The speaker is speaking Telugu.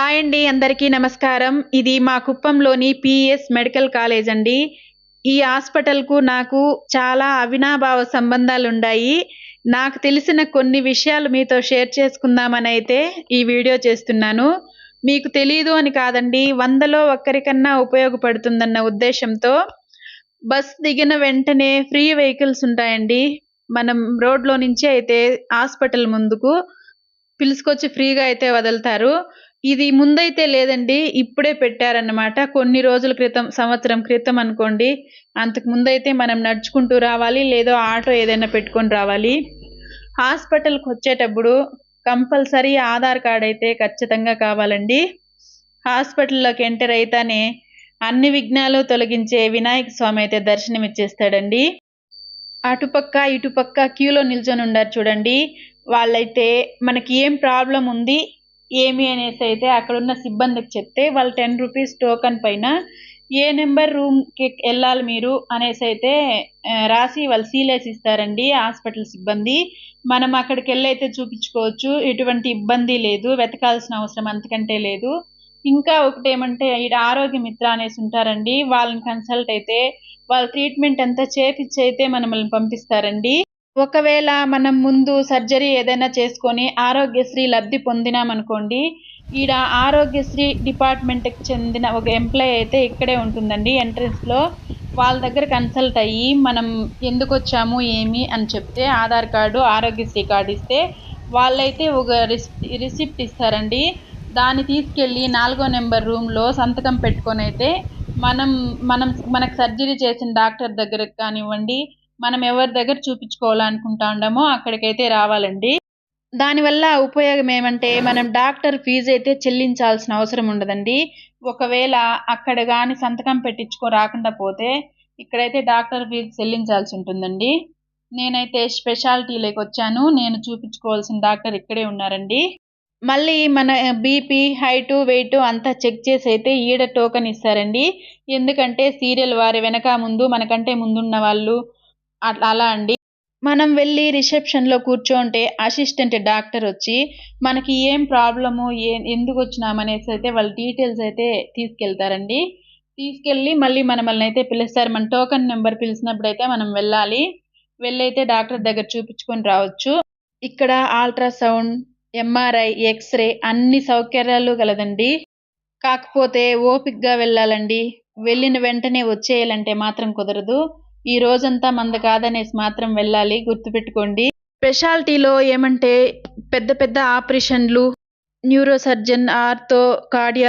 హాయ్ అండి అందరికీ నమస్కారం. ఇది మా కుప్పంలోని పిఎస్ మెడికల్ కాలేజ్ అండి. ఈ హాస్పిటల్కు నాకు చాలా అవినాభావ సంబంధాలు ఉన్నాయి నాకు తెలిసిన కొన్ని విషయాలు మీతో షేర్ చేసుకుందామని అయితే ఈ వీడియో చేస్తున్నాను. మీకు తెలీదు అని కాదండి వందలో ఒక్కరికన్నా ఉపయోగపడుతుందన్న ఉద్దేశంతో బస్ దిగిన వెంటనే ఫ్రీ వెహికల్స్ ఉంటాయండి. మనం రోడ్లో నుంచి అయితే హాస్పిటల్ ముందుకు పిలుచుకొచ్చి ఫ్రీగా అయితే వదులుతారు. ఇది ముందైతే లేదండి ఇప్పుడే పెట్టారన్నమాట. కొన్ని రోజుల క్రితం సంవత్సరం క్రితం అనుకోండి అంతకు ముందైతే మనం నడుచుకుంటూ రావాలి లేదో ఆటో ఏదైనా పెట్టుకొని రావాలి. హాస్పిటల్కి వచ్చేటప్పుడు కంపల్సరీ ఆధార్ కార్డ్ అయితే ఖచ్చితంగా కావాలండి. హాస్పిటల్లోకి ఎంటర్ అయితేనే అన్ని విఘ్నాలు తొలగించే వినాయక స్వామి అయితే దర్శనం ఇచ్చేస్తాడండి అటుపక్క ఇటుపక్క క్యూలో నిల్చొని ఉండారు చూడండి. వాళ్ళైతే మనకి ఏం ప్రాబ్లం ఉంది ఏమి అనేసి అయితే అక్కడ ఉన్న సిబ్బందికి చెప్తే వాళ్ళు టెన్ రూపీస్ టోకన్ పైన ఏ నెంబర్ రూమ్కి వెళ్ళాలి మీరు అనేసి అయితే రాసి వాళ్ళు సీలేసి ఇస్తారండి హాస్పిటల్ సిబ్బంది. మనం అక్కడికి వెళ్ళి అయితే చూపించుకోవచ్చు. ఎటువంటి ఇబ్బంది లేదు. వెతకాల్సిన అవసరం అంతకంటే లేదు. ఇంకా ఒకటి ఏమంటే ఈడ ఆరోగ్య మిత్ర అనేసి ఉంటారండి. వాళ్ళని కన్సల్ట్ అయితే వాళ్ళ ట్రీట్మెంట్ అంతా చేపిచ్చి అయితే మనల్ని పంపిస్తారండి. ఒకవేళ మనం ముందు సర్జరీ ఏదైనా చేసుకొని ఆరోగ్యశ్రీ లబ్ధి పొందినామనుకోండి ఈడ ఆరోగ్యశ్రీ డిపార్ట్మెంట్కి చెందిన ఒక ఎంప్లాయ్ అయితే ఇక్కడే ఉంటుందండి ఎంట్రన్స్లో వాళ్ళ దగ్గర కన్సల్ట్ అయ్యి మనం ఎందుకు వచ్చాము ఏమి అని చెప్తే ఆధార్ కార్డు ఆరోగ్యశ్రీ కార్డు ఇస్తే వాళ్ళైతే ఒక రిసిప్ట్ ఇస్తారండి. దాన్ని తీసుకెళ్ళి నాలుగో నెంబర్ రూమ్లో సంతకం పెట్టుకొని అయితే మనం మనం మనకు సర్జరీ చేసిన డాక్టర్ దగ్గరకు కానివ్వండి మనం ఎవరి దగ్గర చూపించుకోవాలనుకుంటా ఉండమో అక్కడికైతే రావాలండి. దానివల్ల ఉపయోగం ఏమంటే మనం డాక్టర్ ఫీజు అయితే చెల్లించాల్సిన అవసరం ఉండదండి. ఒకవేళ అక్కడ కానీ సంతకం పెట్టించుకో రాకుండా పోతే ఇక్కడైతే డాక్టర్ ఫీజు చెల్లించాల్సి ఉంటుందండి. నేనైతే స్పెషాలిటీలోకి వచ్చాను. నేను చూపించుకోవాల్సిన డాక్టర్ ఇక్కడే ఉన్నారండి. మళ్ళీ మన బీపీ హైటు వెయిట్ అంతా చెక్ చేసి అయితే ఈడ టోకెన్ ఇస్తారండి. ఎందుకంటే సీరియల్ వారి వెనక ముందు మనకంటే ముందున్న వాళ్ళు అట్లా అలా అండి. మనం వెళ్ళి రిసెప్షన్లో కూర్చోంటే అసిస్టెంట్ డాక్టర్ వచ్చి మనకి ఏం ప్రాబ్లము ఏ ఎందుకు వచ్చినామనేసి అయితే వాళ్ళ డీటెయిల్స్ అయితే తీసుకెళ్తారండి. తీసుకెళ్ళి మళ్ళీ మనమల్ని అయితే పిలుస్తారు. మన టోకెన్ నెంబర్ పిలిచినప్పుడు అయితే మనం వెళ్ళాలి. వెళ్ళైతే డాక్టర్ దగ్గర చూపించుకొని రావచ్చు. ఇక్కడ అల్ట్రాసౌండ్ ఎంఆర్ఐ ఎక్స్రే అన్ని సౌకర్యాలు కలదండి కాకపోతే ఓపిక్గా వెళ్ళాలండి. వెళ్ళిన వెంటనే వచ్చేయాలంటే మాత్రం కుదరదు. ఈ రోజంతా మంద కాదనేసి మాత్రం వెళ్ళాలి గుర్తుపెట్టుకోండి. స్పెషాలిటీలో ఏమంటే పెద్ద పెద్ద ఆపరేషన్లు న్యూరో సర్జన్ ఆర్థో కార్డియా